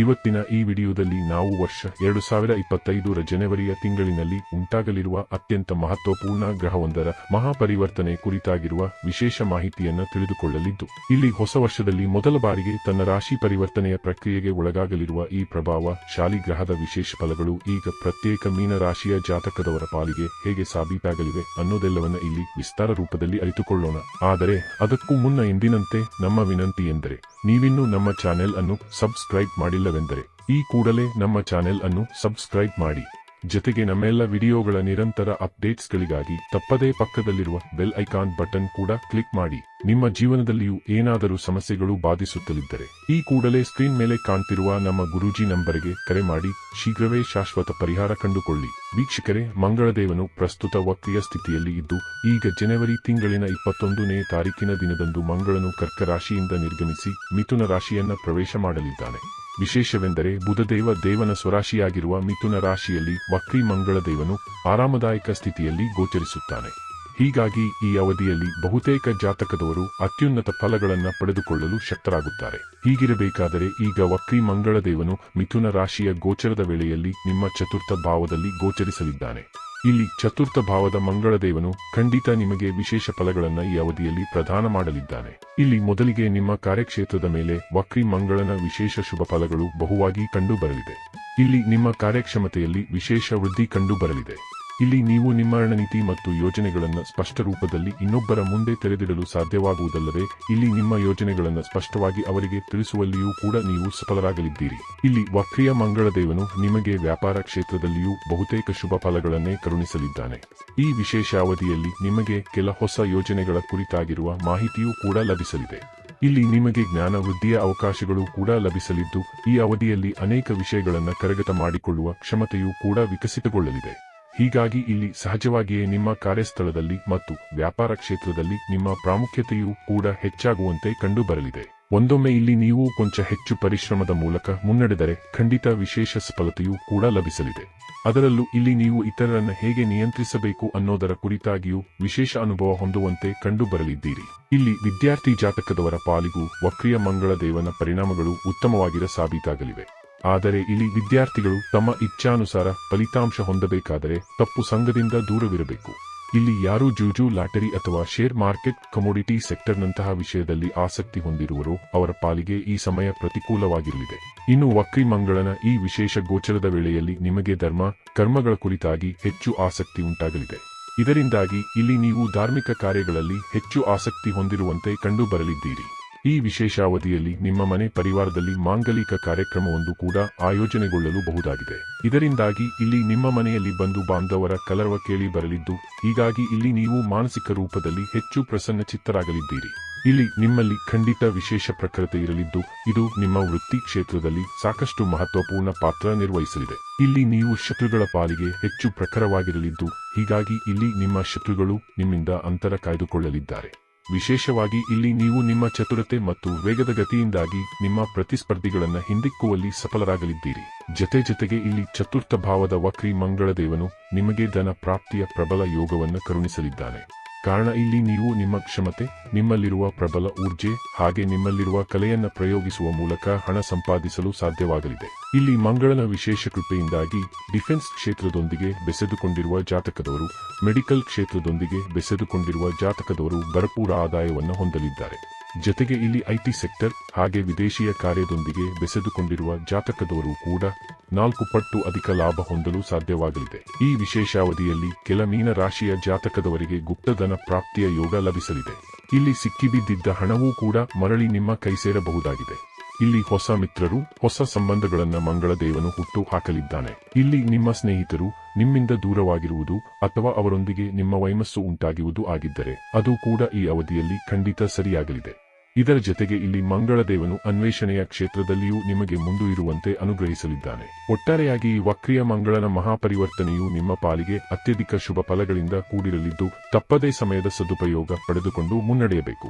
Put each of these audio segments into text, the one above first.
ಇವತ್ತಿನ ಈ ವಿಡಿಯೋದಲ್ಲಿ ನಾವು ವರ್ಷ ಎರಡು ಸಾವಿರ ಇಪ್ಪತ್ತೈದರ ಜನವರಿಯ ತಿಂಗಳಿನಲ್ಲಿ ಉಂಟಾಗಲಿರುವ ಅತ್ಯಂತ ಮಹತ್ವಪೂರ್ಣ ಗ್ರಹವೊಂದರ ಮಹಾಪರಿವರ್ತನೆ ಕುರಿತಾಗಿರುವ ವಿಶೇಷ ಮಾಹಿತಿಯನ್ನು ತಿಳಿದುಕೊಳ್ಳಲಿದ್ದು, ಇಲ್ಲಿ ಹೊಸ ವರ್ಷದಲ್ಲಿ ಮೊದಲ ಬಾರಿಗೆ ತನ್ನ ರಾಶಿ ಪರಿವರ್ತನೆಯ ಪ್ರಕ್ರಿಯೆಗೆ ಒಳಗಾಗಲಿರುವ ಈ ಪ್ರಭಾವ ಶಾಲಿ ಗ್ರಹದ ವಿಶೇಷ ಫಲಗಳು ಈಗ ಪ್ರತ್ಯೇಕ ಮೀನ ರಾಶಿಯ ಜಾತಕದವರ ಪಾಲಿಗೆ ಹೇಗೆ ಸಾಬೀತಾಗಲಿವೆ ಅನ್ನೋದೆಲ್ಲವನ್ನ ಇಲ್ಲಿ ವಿಸ್ತಾರ ರೂಪದಲ್ಲಿ ಅರಿತುಕೊಳ್ಳೋಣ. ಆದರೆ ಅದಕ್ಕೂ ಮುನ್ನ ಎಂದಿನಂತೆ ನಮ್ಮ ವಿನಂತಿ ಎಂದರೆ, ನೀವಿನ್ನೂ ನಮ್ಮ ಚಾನೆಲ್ ಅನ್ನು ಸಬ್ಸ್ಕ್ರೈಬ್ ಮಾಡಿಲ್ಲವೆಂದರೆ ಈ ಕೂಡಲೇ ನಮ್ಮ ಚಾನೆಲ್ ಅನ್ನು ಸಬ್ಸ್ಕ್ರೈಬ್ ಮಾಡಿ. ಜೊತೆಗೆ ನಮ್ಮೆಲ್ಲ ವಿಡಿಯೋಗಳ ನಿರಂತರ ಅಪ್ಡೇಟ್ಸ್ಗಳಿಗಾಗಿ ತಪ್ಪದೇ ಪಕ್ಕದಲ್ಲಿರುವ ಬೆಲ್ ಐಕಾನ್ ಬಟನ್ ಕೂಡ ಕ್ಲಿಕ್ ಮಾಡಿ. ನಿಮ್ಮ ಜೀವನದಲ್ಲಿಯೂ ಏನಾದರೂ ಸಮಸ್ಯೆಗಳು ಬಾಧಿಸುತ್ತಲಿದ್ದರೆ ಈ ಕೂಡಲೇ ಸ್ಕ್ರೀನ್ ಮೇಲೆ ಕಾಣ್ತಿರುವ ನಮ್ಮ ಗುರೂಜಿ ನಂಬರ್ಗೆ ಕರೆ ಮಾಡಿ. ಶೀಘ್ರವೇ ಶಾಶ್ವತ ಪರಿಹಾರ ಕಂಡುಕೊಳ್ಳಿ. ವೀಕ್ಷಕರೇ, ಮಂಗಳದೇವನು ಪ್ರಸ್ತುತ ವಕ್ರಿಯ ಸ್ಥಿತಿಯಲ್ಲಿ ಇದ್ದು, ಈಗ ಜನವರಿ ತಿಂಗಳಿನ ಇಪ್ಪತ್ತೊಂದನೇ ತಾರೀಕಿನ ದಿನದಂದು ಮಂಗಳನು ಕರ್ಕ ರಾಶಿಯಿಂದ ನಿರ್ಗಮಿಸಿ ಮಿಥುನ ರಾಶಿಯನ್ನ ಪ್ರವೇಶ ಮಾಡಲಿದ್ದಾನೆ. ವಿಶೇಷವೆಂದರೆ ಬುಧದೇವ ದೇವನ ಸ್ವರಾಶಿಯಾಗಿರುವ ಮಿಥುನ ರಾಶಿಯಲ್ಲಿ ವಕ್ರಿ ಮಂಗಳ ದೇವನು ಆರಾಮದಾಯಕ ಸ್ಥಿತಿಯಲ್ಲಿ ಗೋಚರಿಸುತ್ತಾನೆ. ಹೀಗಾಗಿ ಈ ಅವಧಿಯಲ್ಲಿ ಬಹುತೇಕ ಜಾತಕದವರು ಅತ್ಯುನ್ನತ ಫಲಗಳನ್ನು ಪಡೆದುಕೊಳ್ಳಲು ಶಕ್ತರಾಗುತ್ತಾರೆ. ಹೀಗಿರಬೇಕಾದರೆ ಈಗ ವಕ್ರಿ ಮಂಗಳ ದೇವನು ಮಿಥುನ ರಾಶಿಯ ಗೋಚರದ ವೇಳೆಯಲ್ಲಿ ನಿಮ್ಮ ಚತುರ್ಥ ಭಾವದಲ್ಲಿ ಗೋಚರಿಸಲಿದ್ದಾನೆ. ಇಲ್ಲಿ ಚತುರ್ಥ ಭಾವದ ಮಂಗಳದೇವನು ಖಂಡಿತ ನಿಮಗೆ ವಿಶೇಷ ಫಲಗಳನ್ನು ಈ ಅವಧಿಯಲ್ಲಿ ಪ್ರದಾನ ಮಾಡಲಿದ್ದಾನೆ. ಇಲ್ಲಿ ಮೊದಲಿಗೆ ನಿಮ್ಮ ಕಾರ್ಯಕ್ಷೇತ್ರದ ಮೇಲೆ ವಕ್ರಿ ಮಂಗಳನ ವಿಶೇಷ ಶುಭ ಫಲಗಳು ಬಹುವಾಗಿ ಕಂಡುಬರಲಿದೆ. ಇಲ್ಲಿ ನಿಮ್ಮ ಕಾರ್ಯಕ್ಷಮತೆಯಲ್ಲಿ ವಿಶೇಷ ವೃದ್ಧಿ ಕಂಡುಬರಲಿದೆ. ಇಲ್ಲಿ ನೀವು ನಿಮ್ಮ ರಣನೀತಿ ಮತ್ತು ಯೋಜನೆಗಳನ್ನು ಸ್ಪಷ್ಟ ರೂಪದಲ್ಲಿ ಇನ್ನೊಬ್ಬರ ಮುಂದೆ ತೆರೆದಿಡಲು ಸಾಧ್ಯವಾಗುವುದಲ್ಲದೆ, ಇಲ್ಲಿ ನಿಮ್ಮ ಯೋಜನೆಗಳನ್ನು ಸ್ಪಷ್ಟವಾಗಿ ಅವರಿಗೆ ತಿಳಿಸುವಲ್ಲಿಯೂ ಕೂಡ ನೀವು ಸಫಲರಾಗಲಿದ್ದೀರಿ. ಇಲ್ಲಿ ವಕ್ರಿಯ ಮಂಗಳದೇವನು ನಿಮಗೆ ವ್ಯಾಪಾರ ಕ್ಷೇತ್ರದಲ್ಲಿಯೂ ಬಹುತೇಕ ಶುಭ ಫಲಗಳನ್ನೇ ಕರುಣಿಸಲಿದ್ದಾನೆ. ಈ ವಿಶೇಷ ಅವಧಿಯಲ್ಲಿ ನಿಮಗೆ ಕೆಲ ಹೊಸ ಯೋಜನೆಗಳ ಕುರಿತಾಗಿರುವ ಮಾಹಿತಿಯೂ ಕೂಡ ಲಭಿಸಲಿದೆ. ಇಲ್ಲಿ ನಿಮಗೆ ಜ್ಞಾನ ವೃದ್ಧಿಯ ಅವಕಾಶಗಳು ಕೂಡ ಲಭಿಸಲಿದ್ದು, ಈ ಅವಧಿಯಲ್ಲಿ ಅನೇಕ ವಿಷಯಗಳನ್ನು ಕರಗತ ಮಾಡಿಕೊಳ್ಳುವ ಕ್ಷಮತೆಯೂ ಕೂಡ ವಿಕಸಿತಗೊಳ್ಳಲಿದೆ. ಹೀಗಾಗಿ ಇಲ್ಲಿ ಸಹಜವಾಗಿಯೇ ನಿಮ್ಮ ಕಾರ್ಯಸ್ಥಳದಲ್ಲಿ ಮತ್ತು ವ್ಯಾಪಾರ ಕ್ಷೇತ್ರದಲ್ಲಿ ನಿಮ್ಮ ಪ್ರಾಮುಖ್ಯತೆಯೂ ಕೂಡ ಹೆಚ್ಚಾಗುವಂತೆ ಕಂಡುಬರಲಿದೆ. ಒಂದೊಮ್ಮೆ ಇಲ್ಲಿ ನೀವು ಕೊಂಚ ಹೆಚ್ಚು ಪರಿಶ್ರಮದ ಮೂಲಕ ಮುನ್ನಡೆದರೆ ಖಂಡಿತ ವಿಶೇಷ ಸಫಲತೆಯೂ ಕೂಡ ಲಭಿಸಲಿದೆ. ಅದರಲ್ಲೂ ಇಲ್ಲಿ ನೀವು ಇತರರನ್ನು ಹೇಗೆ ನಿಯಂತ್ರಿಸಬೇಕು ಅನ್ನೋದರ ಕುರಿತಾಗಿಯೂ ವಿಶೇಷ ಅನುಭವ ಹೊಂದುವಂತೆ ಕಂಡುಬರಲಿದ್ದೀರಿ. ಇಲ್ಲಿ ವಿದ್ಯಾರ್ಥಿ ಜಾತಕದವರ ಪಾಲಿಗೂ ವಕ್ರಿಯ ಮಂಗಳ ದೇವನ ಪರಿಣಾಮಗಳು ಉತ್ತಮವಾಗಿರ ಸಾಬೀತಾಗಲಿವೆ. ಆದರೆ ಇಲ್ಲಿ ವಿದ್ಯಾರ್ಥಿಗಳು ತಮ್ಮ ಇಚ್ಛಾನುಸಾರ ಫಲಿತಾಂಶ ಹೊಂದಬೇಕಾದರೆ ತಪ್ಪು ಸಂಘದಿಂದ ದೂರವಿರಬೇಕು. ಇಲ್ಲಿ ಯಾರು ಜೂಜು ಲಾಟರಿ ಅಥವಾ ಶೇರ್ ಮಾರ್ಕೆಟ್ ಕಮೋಡಿಟಿ ಸೆಕ್ಟರ್ನಂತಹ ವಿಷಯದಲ್ಲಿ ಆಸಕ್ತಿ ಹೊಂದಿರುವರೋ ಅವರ ಪಾಲಿಗೆ ಈ ಸಮಯ ಪ್ರತಿಕೂಲವಾಗಿರಲಿದೆ. ಇನ್ನು ವಕ್ರಿ ಮಂಗಳನ ಈ ವಿಶೇಷ ಗೋಚರದ ವೇಳೆಯಲ್ಲಿ ನಿಮಗೆ ಧರ್ಮ, ಕರ್ಮಗಳ ಕುರಿತಾಗಿ ಹೆಚ್ಚು ಆಸಕ್ತಿ ಉಂಟಾಗಲಿದೆ. ಇದರಿಂದಾಗಿ ಇಲ್ಲಿ ನೀವು ಧಾರ್ಮಿಕ ಕಾರ್ಯಗಳಲ್ಲಿ ಹೆಚ್ಚು ಆಸಕ್ತಿ ಹೊಂದಿರುವಂತೆ ಕಂಡುಬರಲಿದ್ದೀರಿ. ಈ ವಿಶೇಷ ಅವಧಿಯಲ್ಲಿ ನಿಮ್ಮ ಮನೆ ಪರಿವಾರದಲ್ಲಿ ಮಾಂಗಲಿಕ ಕಾರ್ಯಕ್ರಮವೊಂದು ಕೂಡ ಆಯೋಜನೆಗೊಳ್ಳಲು ಬಹುದಾಗಿದೆ ಇದರಿಂದಾಗಿ ಇಲ್ಲಿ ನಿಮ್ಮ ಮನೆಯಲ್ಲಿ ಬಂಧು ಬಾಂಧವರ ಕಲರವ ಕೇಳಿ ಬರಲಿದ್ದು, ಹೀಗಾಗಿ ಇಲ್ಲಿ ನೀವು ಮಾನಸಿಕ ರೂಪದಲ್ಲಿ ಹೆಚ್ಚು ಪ್ರಸನ್ನ ಚಿತ್ತರಾಗಲಿದ್ದೀರಿ ಇಲ್ಲಿ ನಿಮ್ಮಲ್ಲಿ ಖಂಡಿತ ವಿಶೇಷ ಪ್ರಖರತೆ ಇರಲಿದ್ದು, ಇದು ನಿಮ್ಮ ವೃತ್ತಿ ಕ್ಷೇತ್ರದಲ್ಲಿ ಸಾಕಷ್ಟು ಮಹತ್ವಪೂರ್ಣ ಪಾತ್ರ ನಿರ್ವಹಿಸಲಿದೆ. ಇಲ್ಲಿ ನೀವು ಶತ್ರುಗಳ ಪಾಲಿಗೆ ಹೆಚ್ಚು ಪ್ರಖರವಾಗಿರಲಿದ್ದು, ಹೀಗಾಗಿ ಇಲ್ಲಿ ನಿಮ್ಮ ಶತ್ರುಗಳು ನಿಮ್ಮಿಂದ ಅಂತರ ಕಾಯ್ದುಕೊಳ್ಳಲಿದ್ದಾರೆ. ವಿಶೇಷವಾಗಿ ಇಲ್ಲಿ ನೀವು ನಿಮ್ಮ ಚತುರತೆ ಮತ್ತು ವೇಗದ ಗತಿಯಿಂದಾಗಿ ನಿಮ್ಮ ಪ್ರತಿಸ್ಪರ್ಧಿಗಳನ್ನು ಹಿಂದಿಕ್ಕುವಲ್ಲಿ ಸಫಲರಾಗಲಿದ್ದೀರಿ. ಜತೆ ಜೊತೆಗೆ ಇಲ್ಲಿ ಚತುರ್ಥ ಭಾವದ ವಕ್ರಿ ಮಂಗಳದೇವನು ನಿಮಗೆ ಧನ ಪ್ರಾಪ್ತಿಯ ಪ್ರಬಲ ಯೋಗವನ್ನು ಕರುಣಿಸಲಿದ್ದಾನೆ. ಕಾರಣ ಇಲ್ಲಿ ನೀವು ನಿಮ್ಮ ಕ್ಷಮತೆ, ನಿಮ್ಮಲ್ಲಿರುವ ಪ್ರಬಲ ಊರ್ಜೆ, ಹಾಗೆ ನಿಮ್ಮಲ್ಲಿರುವ ಕಲೆಯನ್ನ ಪ್ರಯೋಗಿಸುವ ಮೂಲಕ ಹಣ ಸಂಪಾದಿಸಲು ಸಾಧ್ಯವಾಗಲಿದೆ. ಇಲ್ಲಿ ಮಂಗಳನ ವಿಶೇಷ ಕೃಪೆಯಿಂದಾಗಿ ಡಿಫೆನ್ಸ್ ಕ್ಷೇತ್ರದೊಂದಿಗೆ ಬೆಸೆದುಕೊಂಡಿರುವ ಜಾತಕದವರು, ಮೆಡಿಕಲ್ ಕ್ಷೇತ್ರದೊಂದಿಗೆ ಬೆಸೆದುಕೊಂಡಿರುವ ಜಾತಕದವರು ಭರಪೂರ ಆದಾಯವನ್ನು ಹೊಂದಲಿದ್ದಾರೆ. ಜತೆಗೆ ಇಲ್ಲಿ ಐಟಿ ಸೆಕ್ಟರ್ ಹಾಗೆ ವಿದೇಶಿಯ ಕಾರ್ಯದೊಂದಿಗೆ ಬೆಸೆದುಕೊಂಡಿರುವ ಜಾತಕದವರು ಕೂಡ ನಾಲ್ಕು ಪಟ್ಟು ಅಧಿಕ ಲಾಭ ಹೊಂದಲು ಸಾಧ್ಯವಾಗಲಿದೆ. ಈ ವಿಶೇಷ ಅವಧಿಯಲ್ಲಿ ಕೆಲ ಮೀನ ರಾಶಿಯ ಜಾತಕದವರಿಗೆ ಗುಪ್ತಧನ ಪ್ರಾಪ್ತಿಯ ಯೋಗ ಲಭಿಸಲಿದೆ. ಇಲ್ಲಿ ಸಿಕ್ಕಿಬಿದ್ದಿದ್ದ ಹಣವೂ ಕೂಡ ಮರಳಿ ನಿಮ್ಮ ಕೈ ಸೇರಬಹುದಾಗಿದೆ. ಇಲ್ಲಿ ಹೊಸ ಮಿತ್ರರು, ಹೊಸ ಸಂಬಂಧಗಳನ್ನ ಮಂಗಳದೇವನು ಹುಟ್ಟು ಹಾಕಲಿದ್ದಾನೆ. ಇಲ್ಲಿ ನಿಮ್ಮ ಸ್ನೇಹಿತರು ನಿಮ್ಮಿಂದ ದೂರವಾಗಿರುವುದು ಅಥವಾ ಅವರೊಂದಿಗೆ ನಿಮ್ಮ ವೈಮಸ್ಸು ಉಂಟಾಗುವುದು ಆಗಿದ್ದರೆ ಅದು ಕೂಡ ಈ ಅವಧಿಯಲ್ಲಿ ಖಂಡಿತ ಸರಿಯಾಗಲಿದೆ. ಇದರ ಜೊತೆಗೆ ಇಲ್ಲಿ ಮಂಗಳದೇವನು ಅನ್ವೇಷಣೆಯ ಕ್ಷೇತ್ರದಲ್ಲಿಯೂ ನಿಮಗೆ ಮುಂದುವರಿಯುವಂತೆ ಅನುಗ್ರಹಿಸಲಿದ್ದಾನೆ. ಒಟ್ಟಾರೆಯಾಗಿ ಈ ವಕ್ರಿಯ ಮಂಗಳನ ಮಹಾಪರಿವರ್ತನೆಯು ನಿಮ್ಮ ಪಾಲಿಗೆ ಅತ್ಯಧಿಕ ಶುಭ ಫಲಗಳಿಂದ ಕೂಡಿರಲಿದ್ದು, ತಪ್ಪದೇ ಸಮಯದ ಸದುಪಯೋಗ ಪಡೆದುಕೊಂಡು ಮುನ್ನಡೆಯಬೇಕು.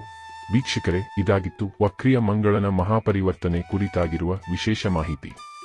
ವೀಕ್ಷಕರೇ, ಇದಾಗಿತ್ತು ವಕ್ರಿಯ ಮಂಗಳನ ಮಹಾಪರಿವರ್ತನೆ ಕುರಿತಾಗಿರುವ ವಿಶೇಷ ಮಾಹಿತಿ.